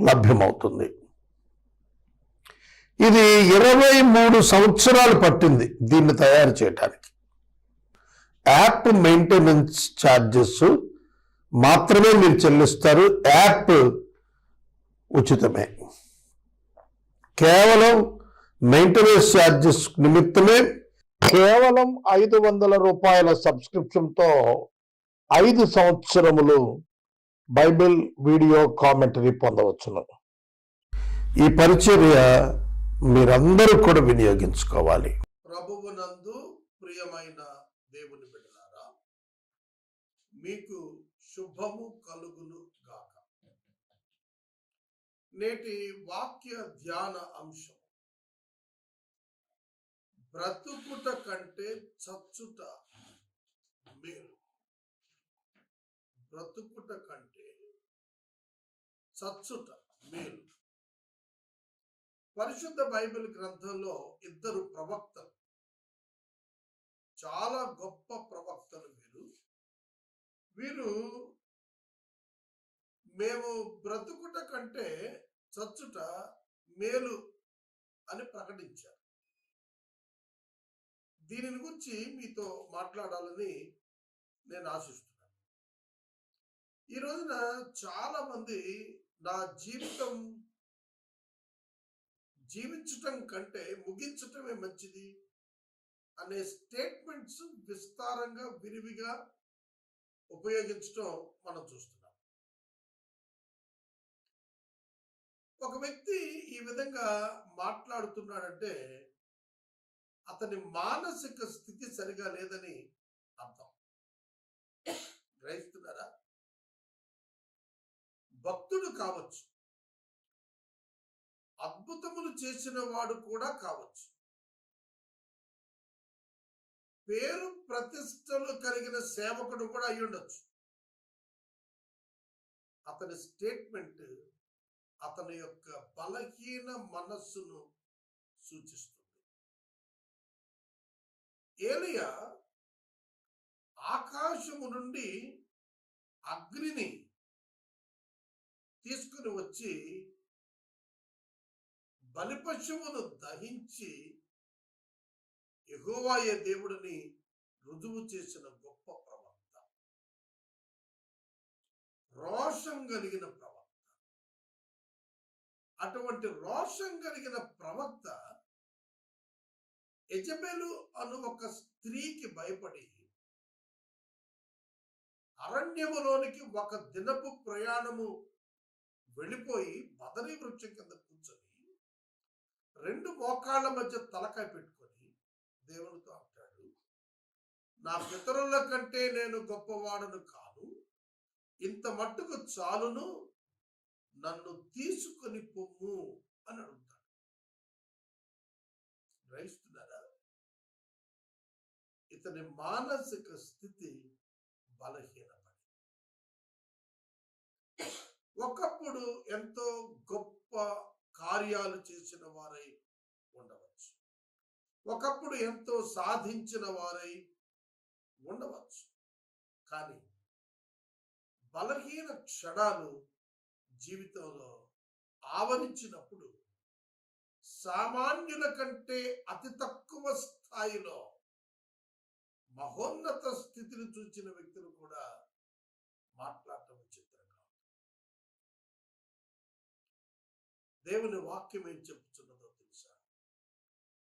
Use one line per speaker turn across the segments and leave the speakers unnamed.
లభ్యమవుతుంది. ఇది ఇరవై మూడు సంవత్సరాలు పట్టింది దీన్ని తయారు చేయడానికి యాప్ మెయింటెనెన్స్ ఛార్జెస్ మాత్రమే మీరు చెల్లిస్తారు. యాప్ ఉచితమే. కేవలం మెయింటెనెన్స్ ఛార్జెస్ నిమిత్తమే కేవలం ఐదు వందల రూపాయల సబ్స్క్రిప్షన్తో ఐదు సంవత్సరములు బైబిల్ వీడియో కామెంటరీ పొందవచ్చును. ఈ పరిచర్య మీరందరూ కూడా వినియోగించుకోవాలి. ప్రభువునందు ప్రియమైన దేవుని బిడ్డలారా మీకు శుభము కలుగును గాక. నేటి వాక్య ధ్యాన అంశం బ్రతుకుట కంటే చచ్చుట మీరు బ్రతుకుట కంటే చచ్చుట మేలు. పరిశుద్ధ బైబిల్ గ్రంథంలో ఇద్దరు ప్రవక్తలు చాలా గొప్ప ప్రవక్తలు వీరు. వీరు మేము బ్రతుకుట కంటే చచ్చుట మేలు అని ప్రకటించారు. దీనిని గురించి మీతో మాట్లాడాలని నేను ఆశిస్తున్నాను. ఈ రోజున చాలా మంది నా జీవితం జీవించటం కంటే ముగించటమే మంచిది అనే స్టేట్మెంట్స్ విస్తారంగా విరివిగా ఉపయోగించటం మనం చూస్తున్నాం. ఒక వ్యక్తి ఈ విధంగా మాట్లాడుతున్నాడంటే అతని మానసిక స్థితి సరిగా లేదని అర్థం. గ్రహిస్తున్నారా? భక్తుడు కావచ్చు. అద్భుతములు చేసిన వాడు కూడా కావచ్చు. పేరు ప్రతిష్టలు కలిగిన సేవకుడు కూడా అయి ఉండొచ్చు. అతని స్టేట్మెంట్ అతని యొక్క బలహీన మనస్సును సూచిస్తుంది. ఏలియా ఆకాశము నుండి అగ్నిని తీసుకుని వచ్చి బలిపశువును దహించి ఎగోవాయే దేవుడిని రుజువు చేసిన గొప్ప ప్రవక్త. రోషం కలిగిన ప్రవక్త. అటువంటి రోషం కలిగిన ప్రవక్త యజబెలు అను ఒక స్త్రీకి భయపడి అరణ్యములోనికి ఒక దినపు ప్రయాణము వెళ్ళిపోయి బదరీ వృక్షం కింద కూర్చొని రెండు మోకాళ్ళ మధ్య తలకాయ పెట్టుకొని దేవునితో అంటాడు నా పితరుల కంటే నేను గొప్పవాడను కాను ఇంత మట్టుకు చాలును. నన్ను తీసుకొని పొమ్ము అని అడుగుతాడు. గ్రహిస్తున్నారా? ఇతని మానసిక స్థితి బలహీన ఒకప్పుడు ఎంతో గొప్ప కార్యాలు చేసిన వారై ఉండవచ్చు. ఒకప్పుడు ఎంతో సాధించిన వారై ఉండవచ్చు. కానీ బలహీన క్షణాలు జీవితంలో ఆవరించినప్పుడు సామాన్యుల కంటే అతి తక్కువ స్థాయిలో మహోన్నత స్థితిని చూచిన వ్యక్తులు కూడా మాట్లాడటం దేవుని వాక్యం ఏం చెప్తున్నదో తెలుసా?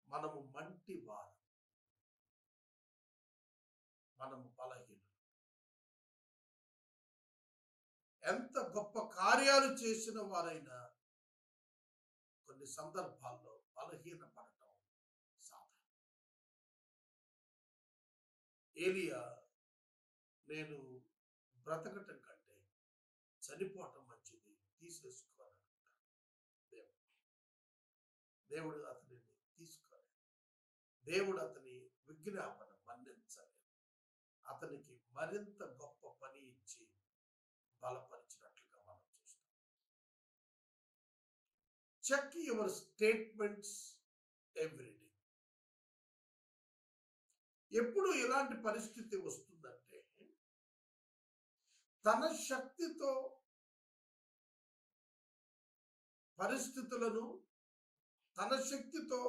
మనము మంటి వారు. మనము బలహీనులు. ఎంత గొప్ప కార్యాలు చేసిన వారైనా కొన్ని సందర్భాల్లో బలహీన పడటం సాధారణం. ఏలియా నేను బ్రతకటం కంటే చనిపోవటం మంచిది తీసేసుకోవాలనుకుంటాను దేవుడు దేవుడు అతనిని తీసుకోలేదు. దేవుడు అతని విజ్ఞాపన మన్నించలేదు. అతనికి మరింత గొప్ప పని ఇచ్చి బలపరిచినట్లుగా మనం చూస్తాం. చెక్ యువర్ స్టేట్మెంట్స్ ఎవ్రీడే ఎప్పుడు ఇలాంటి పరిస్థితి వస్తుందంటే తన శక్తితో పరిస్థితులను తన శక్తితో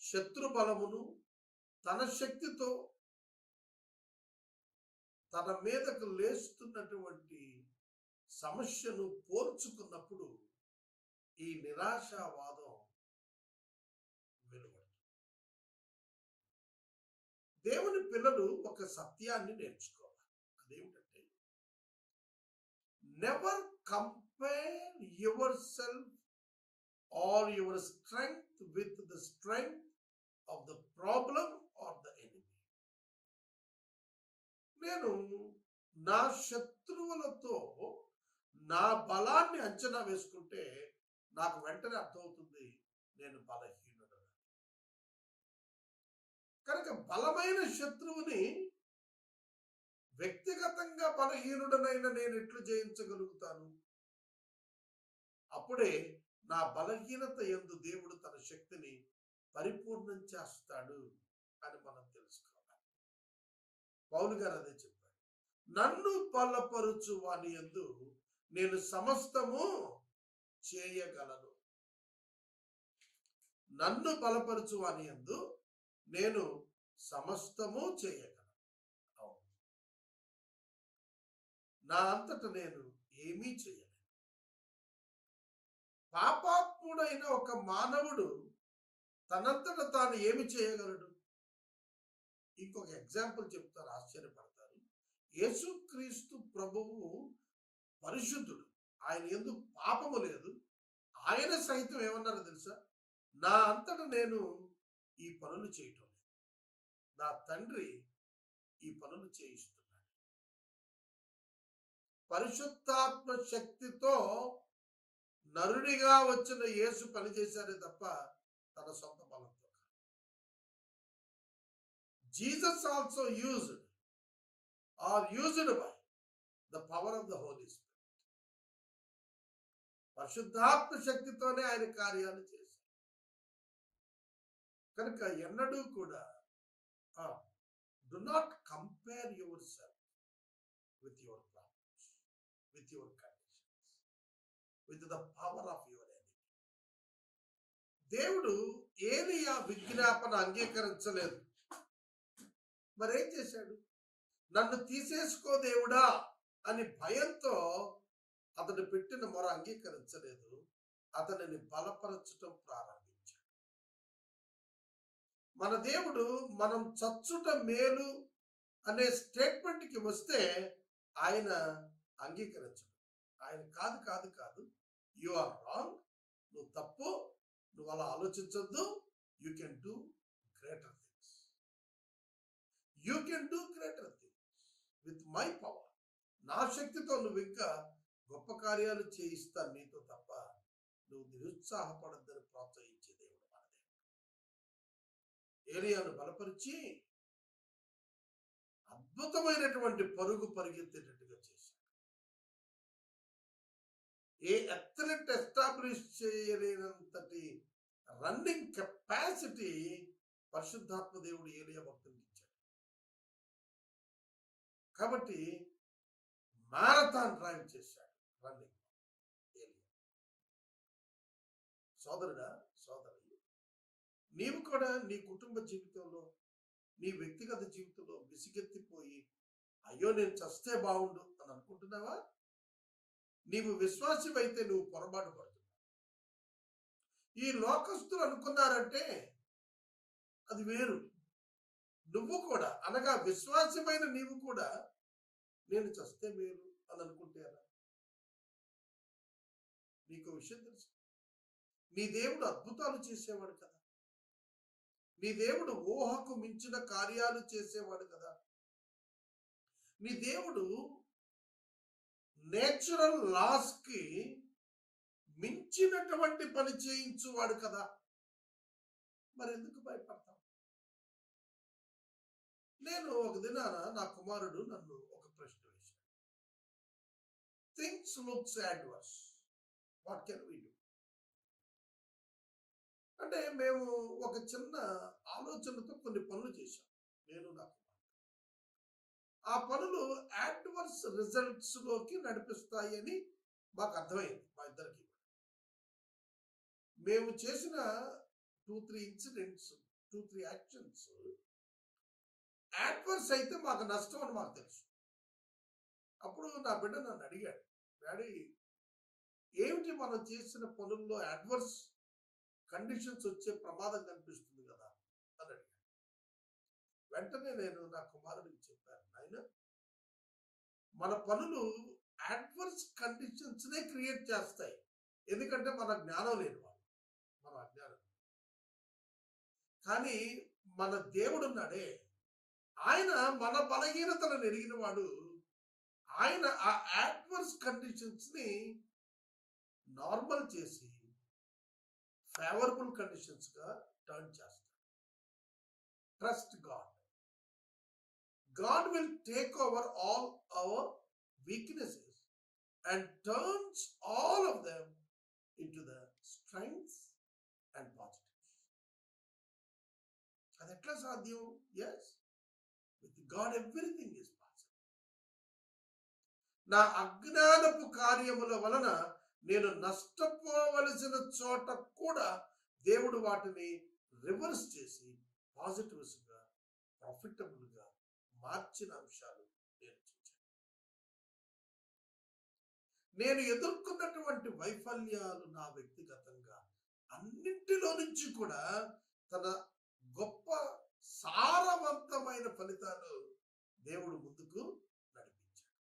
శత్రు బలమును తన శక్తితో తన మీదకు లేస్తున్నటువంటి సమస్యను పోల్చుకున్నప్పుడు ఈ నిరాశావాదం వెలువడుతుంది. దేవుని పిల్లలు ఒక సత్యాన్ని నేర్చుకోవాలి. అదేమిటంటే never compare yourself or your strength with the strength of the problem or the enemy. నేను నా శత్రువులతో నా బలాన్ని అంచనా వేసుకుంటే నాకు వెంటనే అర్థమవుతుంది నేను బలహీనుడు కనుక బలమైన శత్రువుని వ్యక్తిగతంగా బలహీనుడనైన నేను ఎట్లు జయించగలుగుతాను? అప్పుడే నా బలహీనత ఎందు దేవుడు తన శక్తిని పరిపూర్ణం చేస్తాడు అని మనం తెలుసుకోవాలి. పౌలు గారు అదే చెప్పాడు నన్ను బలపరుచు వాని ఎందు నేను సమస్తము చేయగలను. నన్ను బలపరుచు వాని ఎందు నేను సమస్తము చేయగలను. అవును. నా అంతట నేను ఏమీ చేయను. పాపాత్ముడైన ఒక మానవుడు తనంతట తాను ఏమి చేయగలడు? ఇంకొక ఎగ్జాంపుల్ చెప్తారు ఆశ్చర్యపడతారు. యేసుక్రీస్తు ప్రభువు పరిశుద్ధుడు. ఆయన ఎందుకు పాపము లేదు. ఆయన సహితం ఏమన్నారో తెలుసా? నా అంతట నేను ఈ పనులు చేయటం లేదు. నా తండ్రి ఈ పనులు చేయిస్తున్నాడు. పరిశుద్ధాత్మ శక్తితో నరుడిగా వచ్చిన యేసు పనిచేశారే తప్ప తన సొంత బలంతో Jesus also used or used by the power of the holy spirit. పరిశుద్ధాత్మ శక్తితోనే ఆయన కార్యాలు చేశారు. కనుక ఎన్నడూ కూడా do not compare yourself with your problems with your with the power of your enemy దేవుడు ఏలియా విజ్ఞాపన అంగీకరించలేదు. మరేం చేశాడు? నన్ను తీసేసుకో దేవుడా అని భయంతో అతడు పెట్టిన మొర అంగీకరించలేదు. అతనిని బలపరచటం ప్రారంభించాడు. మన దేవుడు మనం చచ్చుట మేలు అనే స్టేట్మెంట్కి వస్తే ఆయన అంగీకరించడు. ఆయన కాదు కాదు కాదు. యు ఆర్ రాంగ్ నువ్వు తప్పు. నువ్వు అలా ఆలోచించద్దు. You can do greater things you can do greater things with my power నా శక్తితో నువ్వు ఇంకా గొప్ప కార్యాలు చేయిస్తాను నీతో తప్ప నువ్వు నిరుత్సాహపడద్దని ప్రోత్సహించే దేవుడు మన దేవుడు. ఏరియాను బలపరిచి అద్భుతమైనటువంటి పరుగు పరిగెత్తేటట్టుగా చేశాడు. ఏ అథ్లెట్ ఎస్టాబ్లిష్ చేయలేనంతటి రన్నింగ్ కెపాసిటీ పరిశుద్ధాత్మ దేవుడు ఏలియా భక్తునికి ఇచ్చాడు. కాబట్టి మారథాన్ డ్రైవ్ చేశాడు రన్నింగ్ ఏలియా. సోదరుడా సోదరి నీవు కూడా నీ కుటుంబ జీవితంలో నీ వ్యక్తిగత జీవితంలో విసిగెత్తిపోయి అయ్యో నేను చస్తే బాగుండు అని అనుకుంటున్నావా? నీవు విశ్వాసమైతే నువ్వు పొరపాటు పడుతున్నావు. ఈ లోకస్తులు అనుకున్నారంటే అది వేరు. నువ్వు కూడా అనగా విశ్వాసమైన నీవు కూడా నేను చస్తే మేలు అని అనుకుంటే నీకు విషయం తెలుసు. నీ దేవుడు అద్భుతాలు చేసేవాడు కదా. నీ దేవుడు ఊహకు మించిన కార్యాలు చేసేవాడు కదా. నీ దేవుడు నేచురల్ లాస్కి మించినటువంటి పని చేయించువాడు కదా. మరి ఎందుకు భయపడతాం? నేను ఒక దినాన నా కుమారుడు నన్ను ఒక ప్రశ్న వేశాడు. Things looks adverse what can we do అంటే మేము ఒక చిన్న ఆలోచనతో కొన్ని పనులు చేశాం. నేను నా ఆ పనులు యాడ్వర్స్ రిజల్ట్స్లోకి నడిపిస్తాయి అని మాకు అర్థమైంది మా ఇద్దరికి మేము చేసిన two three incidents two three actions adverse అయితే మాకు నష్టం అని మాకు తెలుసు. అప్పుడు నా బిడ్డ నన్ను అడిగాడు డాడీ ఏమిటి మనం చేసిన పనుల్లో అడ్వర్స్ కండిషన్స్ వచ్చే ప్రమాదం కనిపిస్తుంది కదా? అని అడిగాడు. వెంటనే నేను నా కుమారుడికి చెప్పాను మన పనులు అడ్వర్స్ కండిషన్స్ నే క్రియేట్ చేస్తాయి. ఎందుకంటే మన జ్ఞానం లేని వాళ్ళు. మన అజ్ఞానం. కానీ మన దేవుడు ఉన్నాడే. ఆయన మన బలహీనతలను ఎరిగిన వాడు. ఆయన ఆ అడ్వర్స్ కండిషన్స్ని నార్మల్ చేసి ఫేవరబుల్ కండిషన్స్గా టర్న్ చేస్తాడు. Trust God God will take over all our weaknesses and turns all of them into the strengths and positives అది ఎట్లా సాధ్యం yes with God everything is possible నా అజ్ఞానపు కార్యముల వలన నేను నష్టపోవలసిన చోట కూడా దేవుడు వాటిని రివర్స్ చేసి పాజిటివ్స్గా ప్రాఫిటబుల్గా మార్చిన అంశాలు నేను చూశాను నేను ఎదుర్కొన్నటువంటి వైఫల్యాలు నా వ్యక్తిగతంగా అన్నింటిలో నుంచి కూడా తన గొప్ప సారవంతమైన ఫలితాలు దేవుడు ముందుకు నడిపించాడు.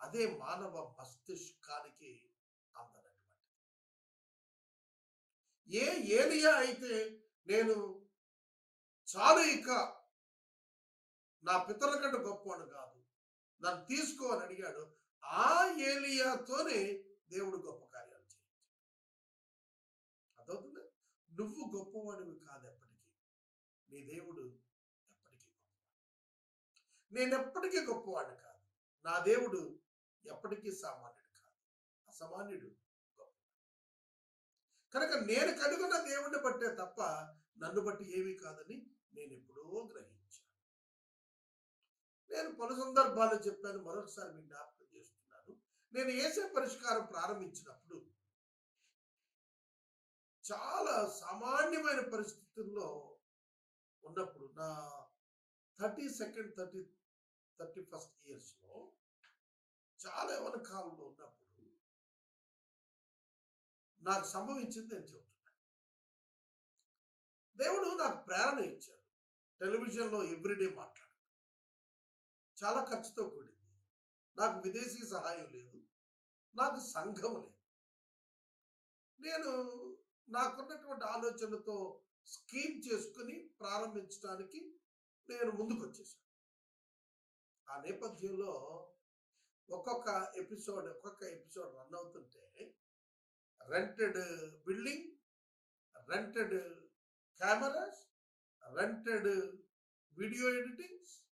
అదే మానవ మస్తిష్కానికి అందనటువంటి. ఏ ఏలియా అయితే నేను చాలు ఇక నా పితరుల కంటే గొప్పవాడు కాదు. నన్ను తీసుకో అని అడిగాడు. ఆ ఏలియాతోనే దేవుడు గొప్ప కార్యాలు చేయించాడు అదవుతుంది నువ్వు గొప్పవాడివి కాదు ఎప్పటికీ. నీ దేవుడు ఎప్పటికీ గొప్పవాడు. నేను ఎప్పటికీ గొప్పవాడు కాదు. నా దేవుడు ఎప్పటికీ సామాన్యుడు కాదు. అసామాన్యుడు గొప్ప కనుక నేను కనుగొన్న దేవుణ్ణి బట్టే తప్ప నన్ను బట్టి ఏమీ కాదని నేను ఎప్పుడో గ్రహించాను. నేను పలు సందర్భాల్లో చెప్పాను మరొకసారి మీకు జ్ఞాపకం చేస్తున్నాను. నేను ఏసే పరిష్కారం ప్రారంభించినప్పుడు చాలా సామాన్యమైన పరిస్థితుల్లో ఉన్నప్పుడు నా thirty second thirty thirty first ఇయర్స్లో చాలా యవన కాలంలో ఉన్నప్పుడు నాకు సంభవించింది నేను చెబుతున్నాను దేవుడు నాకు ప్రేరణ ఇచ్చాడు. టెలివిజన్లో ఎవ్రీడే మాట్లాడు చాలా ఖర్చుతో కూడింది. నాకు విదేశీ సహాయం లేదు. నాకు సంఘం లేదు. నేను నాకున్నటువంటి ఆలోచనతో స్కీమ్ చేసుకుని ప్రారంభించడానికి నేను ముందుకు వచ్చేసాను ఆ నేపథ్యంలో ఒక్కొక్క ఎపిసోడ్ ఒక్కొక్క ఎపిసోడ్ రన్ అవుతుంటే rented building rented cameras rented video editings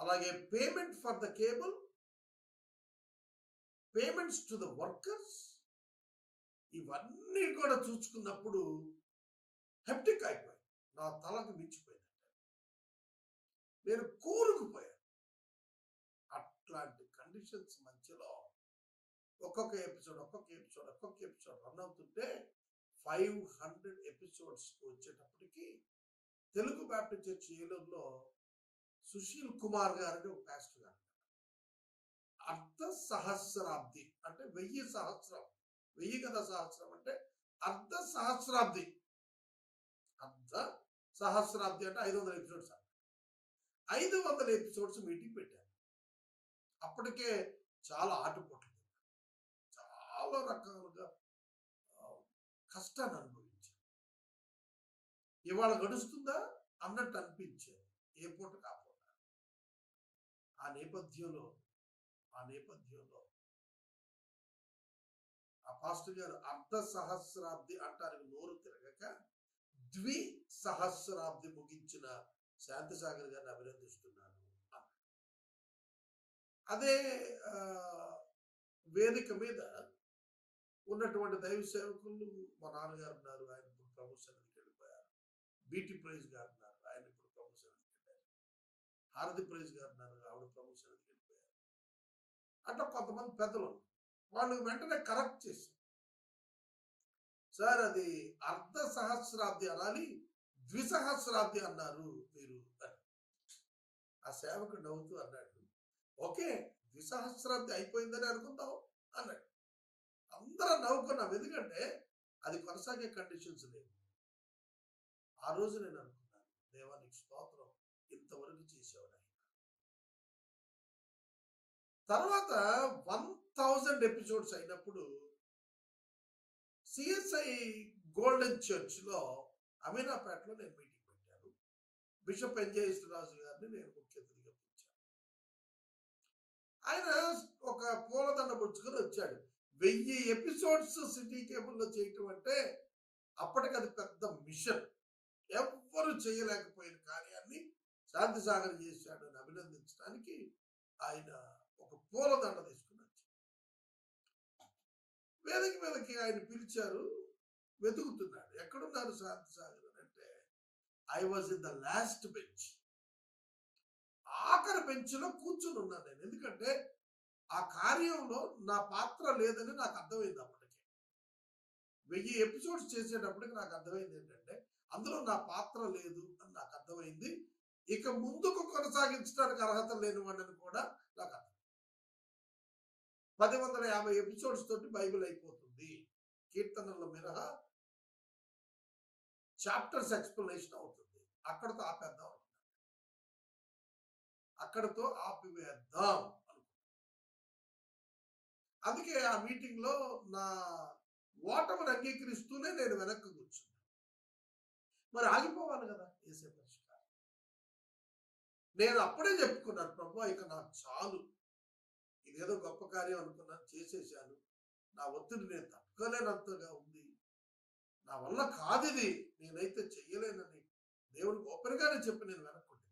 అలాగే payment for the cable payments to the workers ఇవన్నీ కూడా చూసుకున్నప్పుడు హెప్టిక్ అయిపోయింది నా తలకు మించిపోయింది నేను కూరుకుపోయాను. అట్లాంటి కండిషన్స్ మధ్యలో ఒక్కొక్క ఎపిసోడ్ ఒక్కొక్క ఎపిసోడ్ ఒక్కొక్క ఎపిసోడ్ రన్ అవుతుంటే ఫైవ్ హండ్రెడ్ ఎపిసోడ్స్ వచ్చేటప్పటికి తెలుగు బ్యాప్టిస్ట్ చర్చ్ ఏలూరులో సుశీల్ కుమార్ గారిని ఒక పాస్టర్ గారు అర్ధ సహస్రాబ్ది అంటే వెయ్యి సహస్రం. వెయ్యి కదా సహస్రం అంటే అర్ధ సహస్రాబ్ది అర్ధ సహస్రాబ్ది అంటే ఐదు వందల ఎపిసోడ్స్ ఐదు వందల ఎపిసోడ్స్ మీటింగ్ పెట్టారు. అప్పటికే చాలా ఆటుపోట్లు చాలా రకాలుగా కష్టాన్ని అనుభవించారు. ఇవాళ గడుస్తుందా? అన్నట్టు అనిపించేది ఏ పూట కాకుండా నేపథ్యంలో ఆ నేపథ్యంలో ఆ పాస్టర్ గారు అర్ధ సహస్రాబ్ది అంటానికి నోరు తిరగక ద్వి సహస్రాబ్ది ముగించిన శాంతిసాగర్ గారిని అభినందిస్తున్నాను అదే వేదిక మీద ఉన్నటువంటి దైవ సేవకులు మా నాన్నగారు ఉన్నారు ఆయన ఇప్పుడు ప్రమోషన్ వెళ్ళిపోయారు. బీటీ ప్రైజ్ గారు ఉన్నారు ఆయన ఇప్పుడు ప్రమోషన్ వెళ్ళారు హారతి ప్రైజ్ గారు ఉన్నారు ఆవిడ ప్రమోషన్ వెళ్ళిపోయారు. అట్లా కొంతమంది పెద్దలు వాళ్ళు వెంటనే కరెక్ట్ చేశారు. సార్ అది అర్ధ సహస్రాబ్ది అనాలి ద్విసహస్రాబ్ది అన్నారు మీరు ఆ సేవకుడు నవ్వుతూ అన్నాడు ఓకే ద్విసహస్రాబ్ది అయిపోయిందని అనుకుందాం అన్నాడు. అందరం నవ్వుకున్నాం. ఎందుకంటే అది కొనసాగే కండిషన్స్ లేవు. ఆ రోజు నేను అనుకున్నాను దేవానికి స్తోత్రం ఇంతవరకు చేసేవాడు ఆయన తర్వాత వన్ థౌజండ్ ఎపిసోడ్స్ అయినప్పుడు సిఎస్ఐ గోల్డెన్ చర్చ్లో అమీనాపేటలో నేను మీటింగ్ పెట్టాను. బిషప్ రాజు గారిని నేను ముఖ్య అతిథిగా పిలిచాను. ఆయన ఒక పూలదండ పుచ్చుకొని వచ్చాడు. వెయ్యి ఎపిసోడ్స్ సిటీ కేబుల్లో చేయటం అంటే అప్పటికి అది పెద్ద మిషన్. ఎవ్వరు చేయలేకపోయిన కార్యాన్ని శాంతి సాగర్ చేశాడు అని అభినందించడానికి ఆయన పూలదండ తీసుకుని వచ్చి వేదిక మీదకి ఆయన పిలిచారు వెతుకుతున్నాడు. ఎక్కడున్నారు శాంతి సాగర్ అని అంటే I was in the last bench ఆఖరి బెంచ్లో కూర్చుని ఉన్నాను నేను. ఎందుకంటే ఆ కార్యంలో నా పాత్ర లేదని నాకు అర్థమైంది అప్పటికే. వెయ్యి ఎపిసోడ్స్ చేసేటప్పటికి నాకు అర్థమైంది ఏంటంటే అందులో నా పాత్ర లేదు అని నాకు అర్థమైంది. ఇక ముందుకు కొనసాగించడానికి అర్హత లేని వాడిని కూడా నాకు అర్థం పది వందల యాభై ఎపిసోడ్స్ తోటి బైబిల్ అయిపోతుంది. కీర్తనల మినహా చాప్టర్స్ ఎక్స్ప్లెనేషన్ అవుతుంది. అక్కడతో ఆపేద్దాం అనుకున్నాను అక్కడతో ఆపివేద్దాం అనుకున్నాను అందుకే ఆ మీటింగ్లో నా ఓటమిని అంగీకరిస్తూనే నేను వెనక్కి కూర్చున్నాను. మరి ఆగిపోవాలి కదా ఏసే పరిష్కారం. నేను అప్పుడే చెప్పుకున్నాను ప్రభు ఇక నాకు చాలు. ఇదేదో గొప్ప కార్యం అనుకున్నాను చేసేసాను నా ఒత్తిడి నేను తట్టుకోలేనంతగా ఉంది. నా వల్ల కాదు ఇది నేనైతే చెయ్యలేనని దేవుడికి ఓపెన్గానే చెప్పి నేను వెనక్కుంటే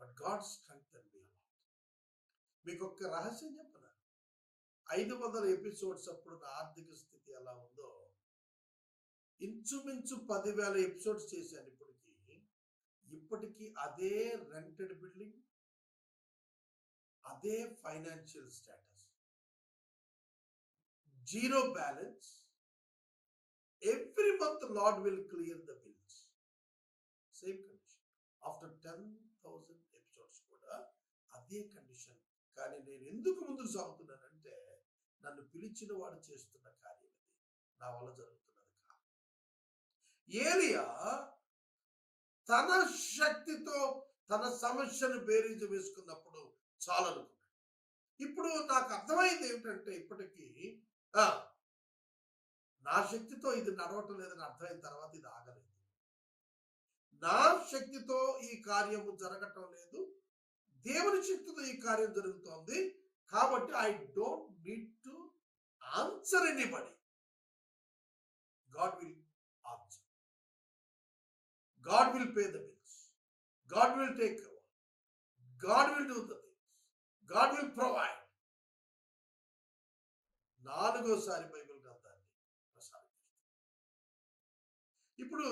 బట్ గాడ్ స్ట్రెంగ్త్ అండి మీకు ఒక్క రహస్యం చెప్పనా? ఐదు వందల ఎపిసోడ్స్ అప్పుడు నా ఆర్థిక స్థితి ఎలా ఉందో? ఇంచుమించు పదివేల ఎపిసోడ్స్ చేశాను ఇప్పటికీ. ఇప్పటికీ అదే రెంటెడ్ బిల్డింగ్ అదే financial status. Zero balance. Every month Lord will clear the bills. Same condition. After ten thousand episodes కూడా అదే కండిషన్. కానీ నేను ఎందుకు ముందుకు సాగుతున్నానంటే నన్ను పిలిచిన వాడు చేస్తున్న కార్యం ఇది. నా వల్ల జరుగుతున్నది కాదు. ఏలియా తన శక్తితో తన సమస్యను బేరీజు వేసుకున్నప్పుడు చాలనుకున్నాడు. ఇప్పుడు నాకు అర్థమైంది ఏమిటంటే ఇప్పటికీ నా శక్తితో ఇది నడవటం లేదని అర్థమైన తర్వాత ఇది ఆగలేదు. నా శక్తితో ఈ కార్యము జరగటం లేదు. దేవుని శక్తితో ఈ కార్యం జరుగుతోంది. కాబట్టి I don't need to answer anybody. God will answer. God will pay the bills. God will take God will do the God will provide నాలుగోసారి బైబిల్ గ్రంథాన్ని ప్రసారం ఇప్పుడు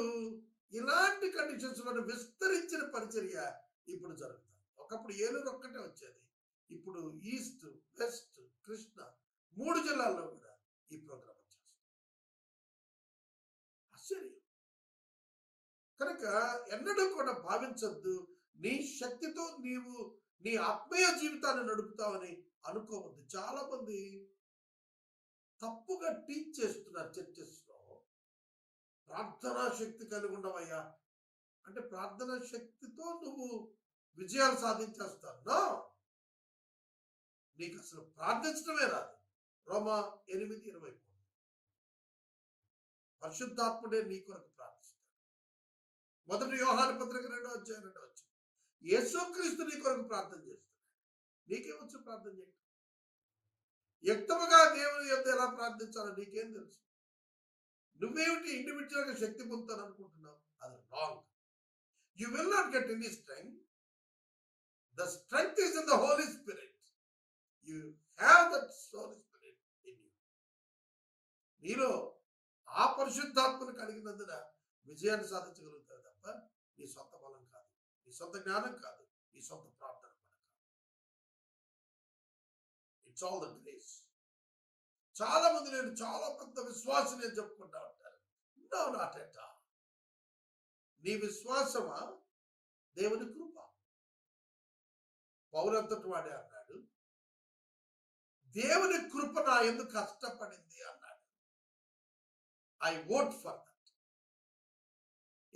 ఇలాంటి కండిషన్స్లో విస్తరించిన పరిచర్య ఇప్పుడు జరుగుతుంది. ఒకప్పుడు ఏలూరు ఒక్కటే వచ్చేది. ఇప్పుడు ఈస్ట్ వెస్ట్ కృష్ణ మూడు జిల్లాల్లో కూడా ఈ ప్రోగ్రాం వచ్చేస్తుంది. ఆశ్చర్యం. కనుక ఎన్నడూ కూడా భావించద్దు. నీ శక్తితో నీవు నీ ఆత్మీయ జీవితాన్ని నడుపుతావని అనుకోవద్దు. చాలా మంది తప్పుగా టీచ్ చేస్తున్నారు చర్చెస్లో ప్రార్థనా శక్తి కలిగి ఉండవయ్యా. అంటే ప్రార్థనా శక్తితో నువ్వు విజయాలు సాధించేస్తావు. నీకు అసలు ప్రార్థించడమే రాదు. రోమా ఎనిమిది ఇరవై మూడు. పరిశుద్ధాత్ముడే నీ కొరకు ప్రార్థిస్తాడు. మొదటి వ్యవహార పత్రిక రెండో అధ్యాయం రెండో యేసుక్రీస్తు నీ కొరకు ప్రార్థన చేస్తున్నాడు. నీకేమొచ్చు ప్రార్థన చేయటం? వ్యక్తముగా దేవుని యొక్క ఎలా ప్రార్థించాలో నీకేం తెలుసు? నువ్వేమిటి ఇండివిజువల్గా శక్తి పొందుతాను అనుకుంటున్నావు? అది wrong. You will not get any strength. The strength is in the Holy Spirit. You have that Holy Spirit in you. నీలో ఆ పరిశుద్ధాత్మను కలిగినందున విజయాన్ని సాధించగలుగుతావు తప్ప నీ సొంత బలం నీ సొంత జ్ఞానం కాదు నీ సొంత ప్రార్థన కూడా కాదు. ఇట్స్ ఆల్ ద గ్రేస్ చాలా మంది నేను చాలా పెద్ద విశ్వాసం నేను చెప్పుకుంటా ఉంటారు. నో నాట్ ఎట్ ఆల్ నీ విశ్వాసమా? దేవుని కృప. పౌరంతటి వాడే అన్నాడు? దేవుని కృప నా ఎందుకు కష్టపడింది అన్నాడు. ఐ ఓట్ ఫర్ దట్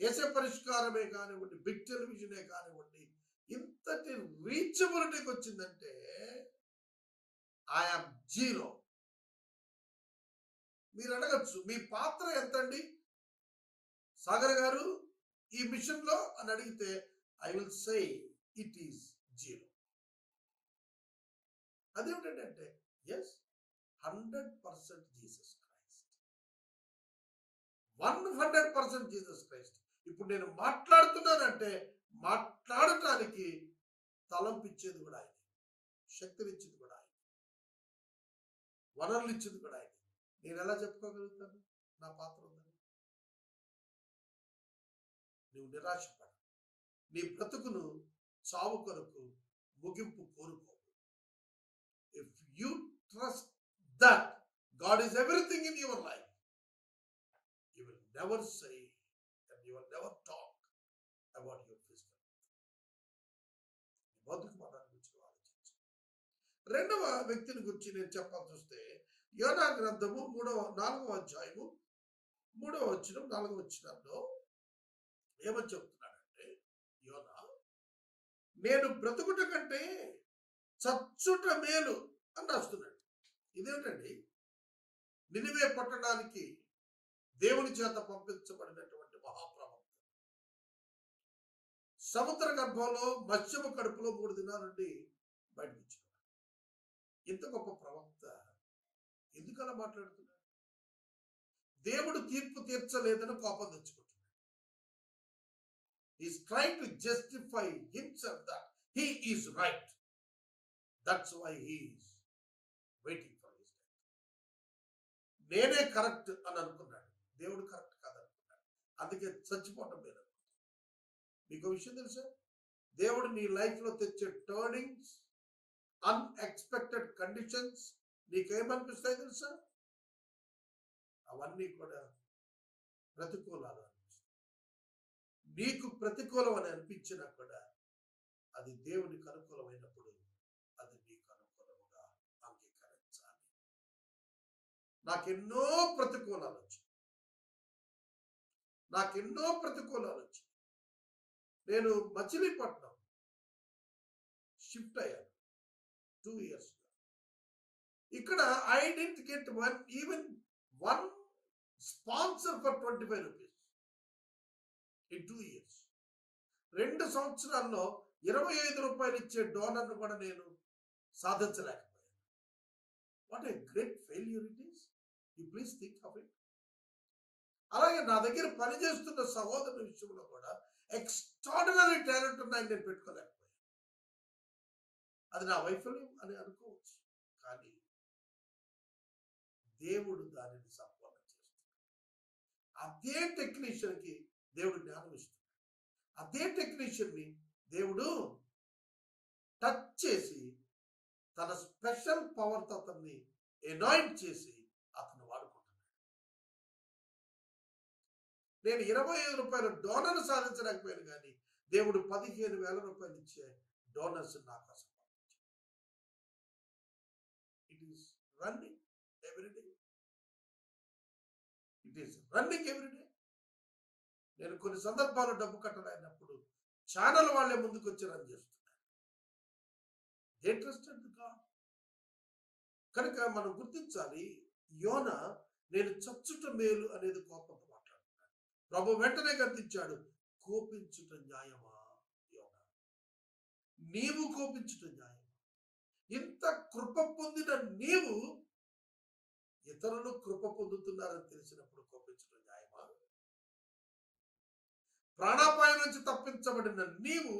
ఏసే పరిష్కారమే కానివ్వండి బిగ్ టెలివిజనే కానివ్వండి ఇంతటి రీచబిలిటీకి వచ్చిందంటే ఐఆమ్ జీరో. మీరు అడగచ్చు మీ పాత్ర ఎంతండి? సాగర్ గారు ఈ మిషన్లో అని అడిగితే I will say it is zero. అదేమిటంటే yes hundred percent Jesus Christ. One hundred percent Jesus Christ. ఇప్పుడు నేను మాట్లాడుతున్నానంటే మాట్లాడటానికి తలంపిచ్చేది కూడా ఆయన. శక్తినిచ్చేది కూడా ఆయన. వనరులు ఇచ్చేది కూడా ఆయన. నేను ఎలా చెప్పుకోగలుగుతాను? నా పాత్ర ఉందని. నువ్వు నిరాశపడ నీ బ్రతుకును చావు కొరకు ముగింపు కోరుకో if you trust that God is everything in your life you will never sigh and you will never talk about your physical బతుకు మతాన్ని గురించి నువ్వు ఆలోచించు రెండవ వ్యక్తిని గురించి నేను చెప్పాల్సి వస్తే యోనా గ్రంథము మూడవ నాలుగవ అధ్యాయము మూడవ వచ్చిన నాలుగవ వచ్చినంలో ఏమని చెప్తున్నాడంటే యోనా నేను బ్రతుకుట కంటే చచ్చుట మేలు అని రాస్తున్నాడు. ఇదేంటండి? నినివే పట్టడానికి దేవుని చేత పంపించబడినటువంటి మహాప్రవక్త. సముద్ర గర్భంలో మత్స్యము కడుపులో మూడు దినాల నుండి బయటకు ఇంత గొప్ప ప్రవక్త ఎందుకు అలా మాట్లాడుతున్నాడు దేవుడు తీర్పు తీర్చలేదని కోపం తెచ్చుకుంటున్నాడు is try to justify himself that he is right that's why he's waiting for his నేనే కరెక్ట్ అని అనుకున్నాడు. దేవుడు కరెక్ట్ కాదనుకున్నాడు. అందుకే చచ్చిపోవటం లేదు మీకు విషయం తెలుసా? దేవుడు నీ లైఫ్లో తెచ్చే టర్నింగ్స్ అన్ఎక్స్పెక్టెడ్ కండిషన్స్ నీకేమనిపిస్తాయి తెలుసా? అవన్నీ కూడా ప్రతికూలాలు అనిపిస్తాయి. నీకు ప్రతికూలం అని అనిపించినా కూడా అది దేవునికి అనుకూలమైనప్పుడు అది నీకు అనుకూలముగా అంగీకరించాలి. నాకెన్నో ప్రతికూలాలు వచ్చాయి. నాకెన్నో ప్రతికూలాలు వచ్చాయి. నేను మచిలీపట్నం షిఫ్ట్ అయ్యాను. టూ ఇయర్స్ ఇక్కడ I didn't get one even one sponsor for twenty five rupees in two years. రెండు సంవత్సరాల్లో ఇరవై ఐదు రూపాయలు ఇచ్చే డోనర్ను కూడా నేను సాధించలేకపోయాను. What a great failure it is. You please think of it. అలాగే నా దగ్గర పనిచేస్తున్న సహోదరుల విషయంలో కూడా ఎక్స్ట్రాడినరీ టాలెంట్ ఉన్నాయని నేను పెట్టుకోలేకపోయాను. అది నా వైఫల్యం అని అనుకోవచ్చు. కానీ దేవుడు దానిని సంపూర్ణం చేస్తాడు అదే టెక్నీషియన్కి దేవుడు జ్ఞానం ఇస్తున్నాడు. అదే టెక్నీషియన్ని దేవుడు టచ్ చేసి తన స్పెషల్ పవర్తో అతన్ని ఎనాయింట్ చేసి అతను వాడుకుంటున్నాడు. నేను ఇరవై ఐదు రూపాయల డోనర్ సాధించలేకపోయాను కానీ దేవుడు పదిహేను వేల రూపాయలు ఇచ్చే డోనర్స్ నా కోసం is running every day it is running every day నేను కొన్ని సందర్భాల్లో డబ్బు కట్టలేనప్పుడు ఛానల్ వాళ్ళే ముందుకు వచ్చి రన్ చేస్తున్నారు. ఇంట్రెస్టెడ్ గాడ్ కనుక మనం గుర్తించాలి యోన నేను చచ్చుట మేలు అనేది కోపంతో మాట్లాడుతున్నాను ప్రభు వెంటనే గర్తించాడు కోపించుట న్యాయమా యోన? నీవు కోపించుట న్యాయం ఇంత కృప పొందిన నీవు ఇతరులు కృప పొందుతున్నారని తెలిసినప్పుడు కోపించడం న్యాయమా? ప్రాణాపాయం నుంచి తప్పించబడిన నీవు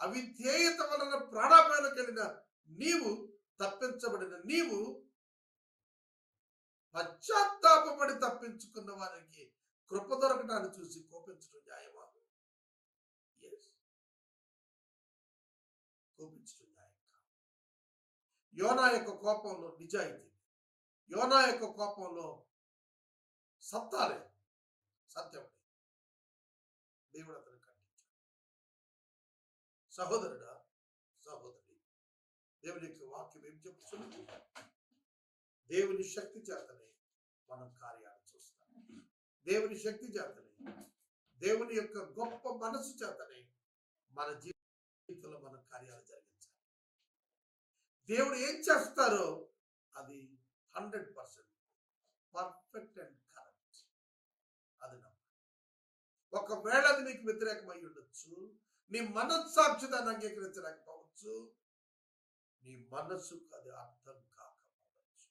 అవిధేయత వలన ప్రాణాపాయంలోకి వెళ్ళిన నీవు తప్పించబడిన నీవు పశ్చాత్తాపడి తప్పించుకున్న వారికి కృప దొరకటాన్ని చూసి కోపించడం న్యాయమా? కోపించడం యోనా యొక్క కోపంలో నిజాయితీ. యోనా యొక్క కోపంలో సత్తా లేదు. సత్యం లేదు. దేవుడు అతను ఖండించాడు. సహోదరుడా సహోదరి దేవుని యొక్క వాక్యం ఏం చెప్తుంది? దేవుని శక్తి చేతనే మనం కార్యాలు చూస్తాం. దేవుని శక్తి చేతనే దేవుని యొక్క గొప్ప మనసు చేతనే మన జీవితంలో మన కార్యాలు జరిగాయి దేవుడు ఏం చేస్తారో అది hundred percent perfect and correct. అది ఒకవేళ అది నీకు వ్యతిరేకమై ఉండొచ్చు నీ మనస్సాక్షి దాన్ని అంగీకరించలేకపోవచ్చు నీ మనస్సుకు అది అర్థం కాకపోవచ్చు.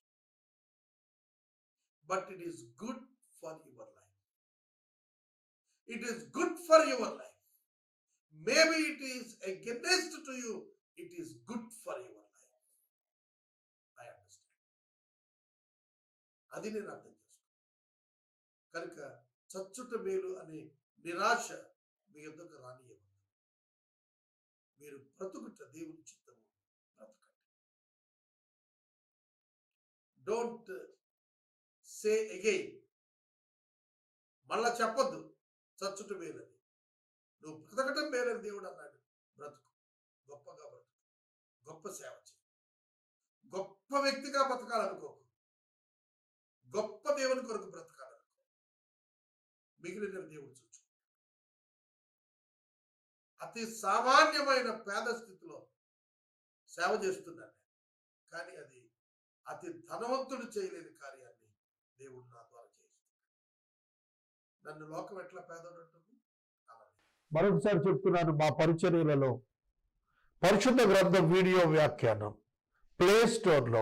But it is good for your life it is good for your life maybe it is against to you it is good for your అది నేను అర్థం చేసుకున్నాను. కనుక చచ్చుట మేలు అనే నిరాశ మీ యొద్దకు రానియవద్దు మీరు బ్రతుకుట దేవుని చిత్తము బ్రతకండి. డోంట్ సే అగైన్ మళ్ళా చెప్పొద్దు. చచ్చుట మేలని నువ్వు బ్రతకటం మేలని దేవుడు అన్నాడు. బ్రతుకు. గొప్పగా బ్రతుకు. గొప్ప సేవ చేయి. గొప్ప వ్యక్తిగా బ్రతకాలనుకోకు. గొప్ప దేవుని కొరకు బ్రతకాలనుకో. మిగిలిన దేవుడు చూచు అతి సామాన్యమైన పేద స్థితిలో సేవ చేస్తున్నాను కానీ అది అతి ధనవంతుడు చేయలేని కార్యాన్ని దేవుడు నా ద్వారా చేస్తున్నాడు నన్ను లోకం ఎట్లా పేదోడు అంటుంది
మరొకసారి చెప్తున్నాను మా పరిచర్యలలో పరిశుద్ధ గ్రంథం వీడియో వ్యాఖ్యానం ప్లే స్టోర్లో